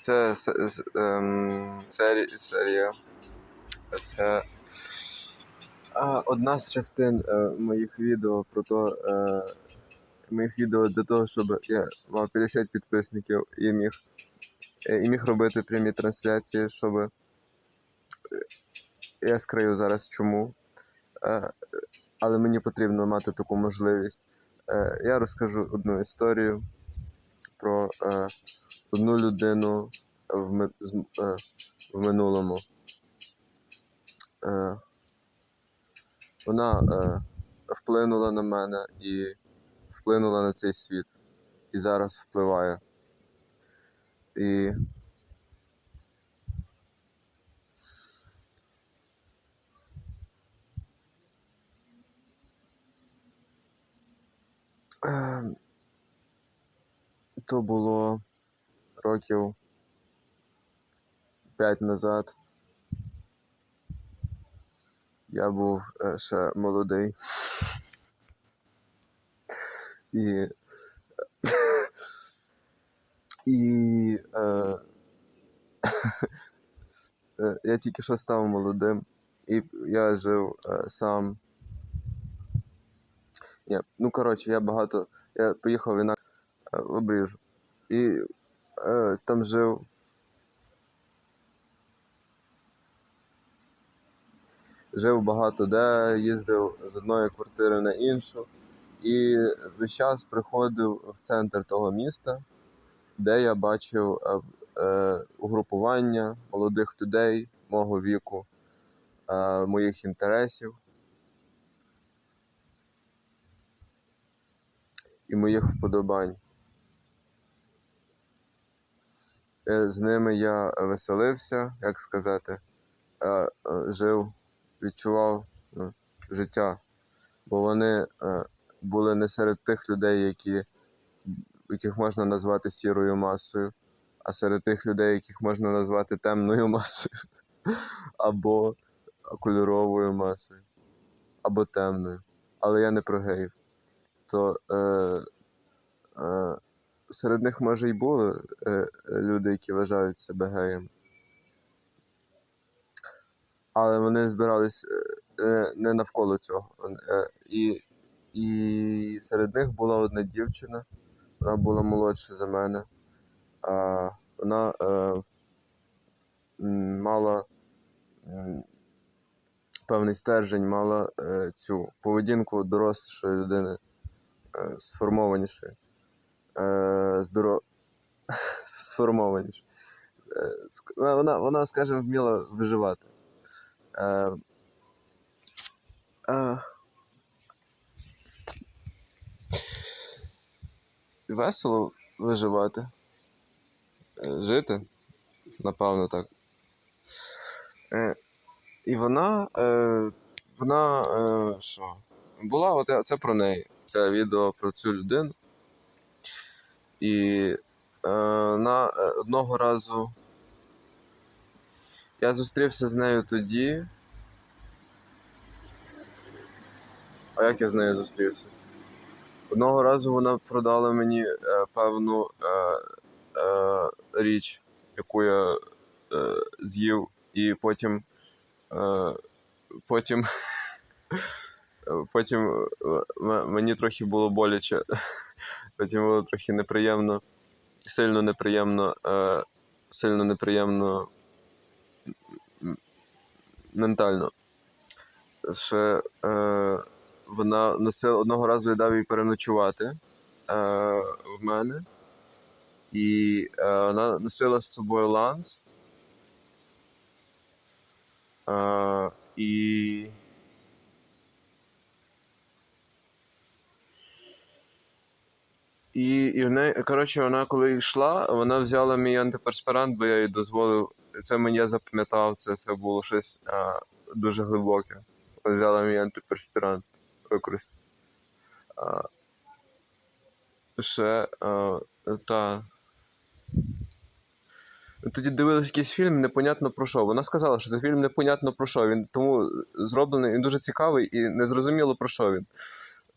Це ем, серія. Це одна з частин е, моїх відео про то, е, моїх відео для того, щоб я мав 50 підписників і міг, е, і міг робити прямі трансляції, щоб я скрию зараз чому. Але мені потрібно мати таку можливість. Я розкажу одну історію про одну людину в, е, в минулому. Е, вона е, вплинула на мене і вплинула на цей світ. І зараз впливає. І е, то було років п'ять назад. Я був е, ще молодий. І. І. Е, е, я тільки що став молодим, і я жив е, сам. Ні, ну коротше, я багато. Я поїхав інак е, в обріжу. І е, там жив. Жив багато де, їздив з одної квартири на іншу. І весь час приходив в центр того міста, де я бачив е, е, угрупування молодих людей мого віку, е, моїх інтересів і моїх вподобань. Е, З ними я веселився, як сказати, е, е, жив, відчував ну, життя, бо вони е, були не серед тих людей, які, яких можна назвати сірою масою, а серед тих людей, яких можна назвати темною масою, або кольоровою масою, або темною. Але я не про геїв. То е, е, серед них, може, і були е, люди, які вважають себе геями. Але вони збирались е, е, не навколо цього. І, і серед них була одна дівчина, вона була молодша за мене. А, вона е, мала певний стержень, мала е, цю поведінку дорослішої людини, е, сформованішої. Е, здоро... сформованіше. Е, вона- Вона, скажімо, вміла виживати. Е, е, весело виживати. Е, Жити, напевно, так. Е, і вона. Е, вона. Е, що? Була, от це про неї. Це відео про цю людину. І е, на е, одного разу я зустрівся з нею тоді. А як я з нею зустрівся? Одного разу вона продала мені е, певну е, е, річ, яку я е, з'їв, і потім. Е, потім. Потім е, мені трохи було боляче, потім було трохи неприємно, сильно неприємно, е, сильно неприємно ментально. Ще е, вона носила одного разу я дав їй переночувати в мене. І вона носила з собою ланс. Е, і. І, і в неї, коротше, вона коли йшла, вона взяла мій антиперспірант, бо я їй дозволив. Це мені я запам'ятав, це, це було щось а, дуже глибоке. Взяла мій антиперспірант використати. Ще а, та. Тоді дивились якийсь фільм, непонятно про що. Вона сказала, що це фільм непонятно про що. Він тому зроблений, він дуже цікавий і незрозуміло про що він.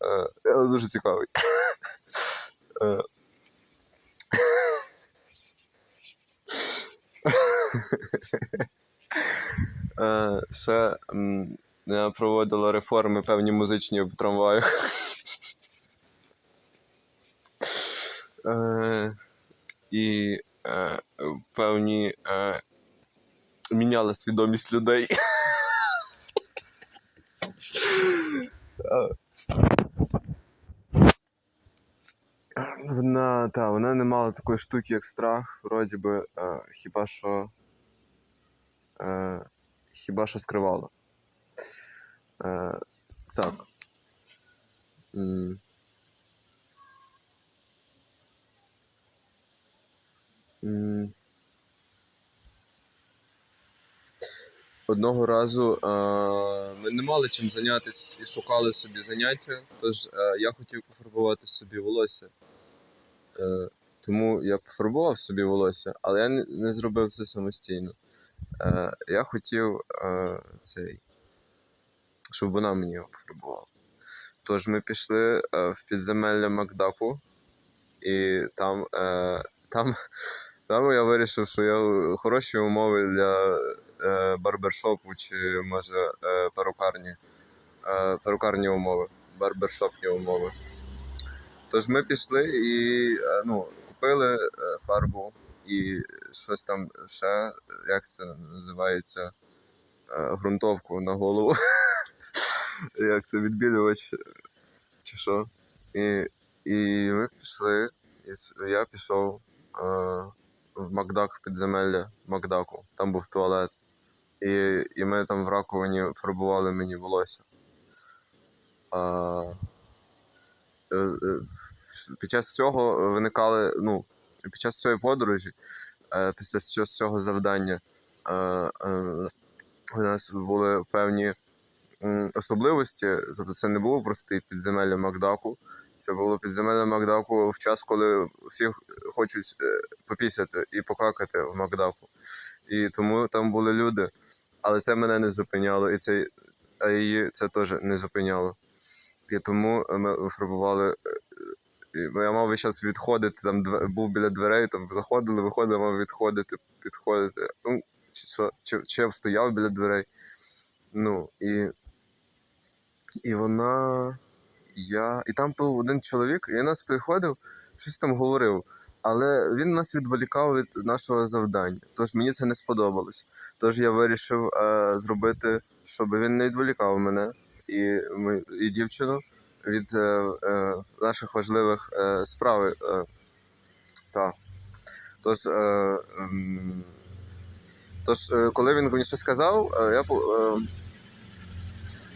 Е, але дуже цікавий. Е, ще я проводила реформи певні музичні в трамваях. Е, і е, певні міняли свідомість людей. Вона, та, вона не мала такої штуки, як страх, вроді би, е, хіба що. Е, хіба що скривала. Е, так. Одного разу е, ми не мали чим зайнятися і шукали собі заняття, тож е, я хотів пофарбувати собі волосся. Е, тому я пофарбував собі волосся, але я не, зробив це самостійно. Е, я хотів е, цей, щоб вона мені його пофарбувала. Тож ми пішли в підземелля Макдаку, і там, там, там я вирішив, що я хороші умови для барбершопу чи може перукарні. Перукарні умови, барбершопні умови. Тож ми пішли і е, ну, купили е, фарбу і щось там ще, як це називається, е, ґрунтовку на голову. Як це відбілювач чи що. І, і ми пішли, і я пішов е, в Макдак в підземелля Макдаку. Там був туалет. І, і ми там в раковині фарбували мені волосся. Е, е, під час цього виникали, ну, під час цієї подорожі, е, після цього- завдання, е, е, у нас були певні особливості. Тобто це не було простий підземелля Макдаку. Це було підземелля Макдаку в час, коли всі хочуть е, попісяти і покакати в Макдаку. І тому там були люди. Але це мене не зупиняло, і це, а її це теж не зупиняло. І тому ми випробували. е, і Я мав весь час відходити, там був біля дверей, там заходили, виходили, мав відходити, підходити. Ну, чи, що, чи, чи я стояв біля дверей. Ну, і, і вона. Я. І там був один чоловік, і він нас приходив, щось там говорив. Але він нас відволікав від нашого завдання. Тож мені це не сподобалось. Тож я вирішив е, зробити, щоб він не відволікав мене і, ми, і дівчину від е, е, наших важливих е, справ. Та. Тож, е, м, тож, коли він мені щось сказав, я,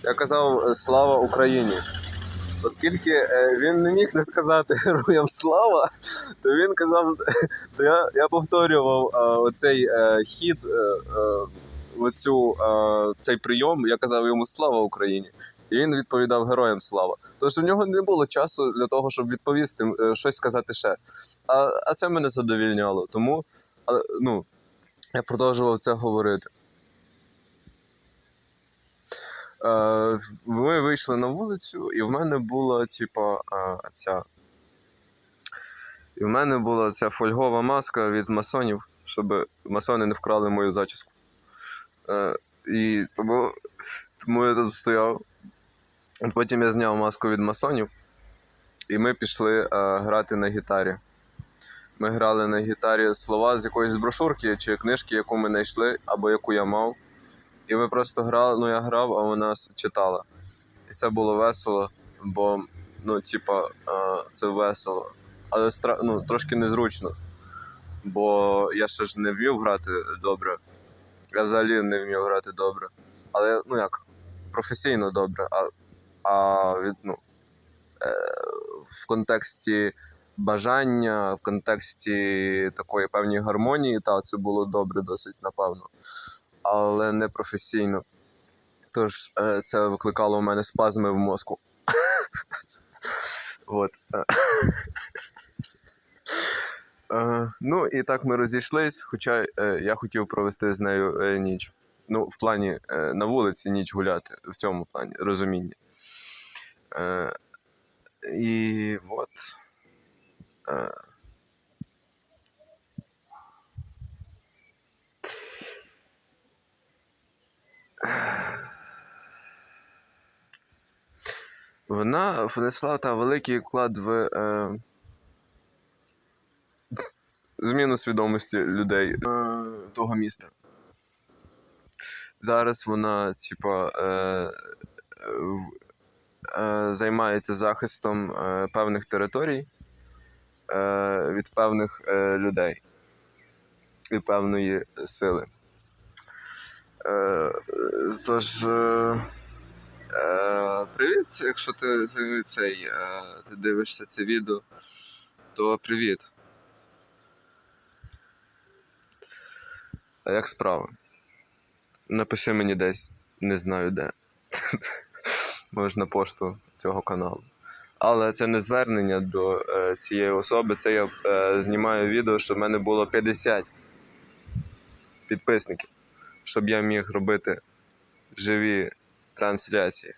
я казав Слава Україні. Оскільки він не міг не сказати героям слава, то він казав, то я, я повторював оцей хід, оцю, е, цей прийом, я казав йому слава Україні. І він відповідав героям слава. Тож у нього не було часу для того, щоб відповісти е, щось сказати ще. А, а це мене задовільняло. Тому а, ну, я продовжував це говорити. Е, ми вийшли на вулицю, і в мене була, типа, ця. І в мене була ця фольгова маска від масонів, щоб масони не вкрали мою зачіску. Е, і тому, тому я тут стояв. Потім я зняв маску від масонів, і ми пішли е, грати на гітарі. Ми грали на гітарі слова з якоїсь брошурки чи книжки, яку ми знайшли, або яку я мав. І ми просто грали, ну я грав, а вона читала. І це було весело, бо, ну, типа, е, це весело. Але ну, трошки незручно. Бо я ще ж не вмів грати добре. Я взагалі не вмів грати добре. Але, ну як, професійно добре. А, а від, ну, е, в контексті бажання, в контексті такої певної гармонії, та це було добре досить, напевно. Але не професійно. Тож е, це викликало у мене спазми в мозку. От. Е, ну і так ми розійшлись, хоча е, я хотів провести з нею е, ніч. Ну, в плані на вулиці ніч гуляти, в цьому плані розуміння. І от. Вона внесла та великий вклад в. Е, зміну свідомості людей е, того міста. Зараз вона, типа, е, в- е, займається захистом е, певних територій е, від певних е, людей і певної сили. Е, тож, е, е, привіт, якщо ти, ти, цей, е, ти дивишся це відео, то привіт. А як справа? Напиши мені десь, не знаю де. Може на пошту цього каналу. Але це не звернення до е, цієї особи. Це я е, знімаю відео, щоб в мене було 50 підписників, щоб я міг робити живі трансляції.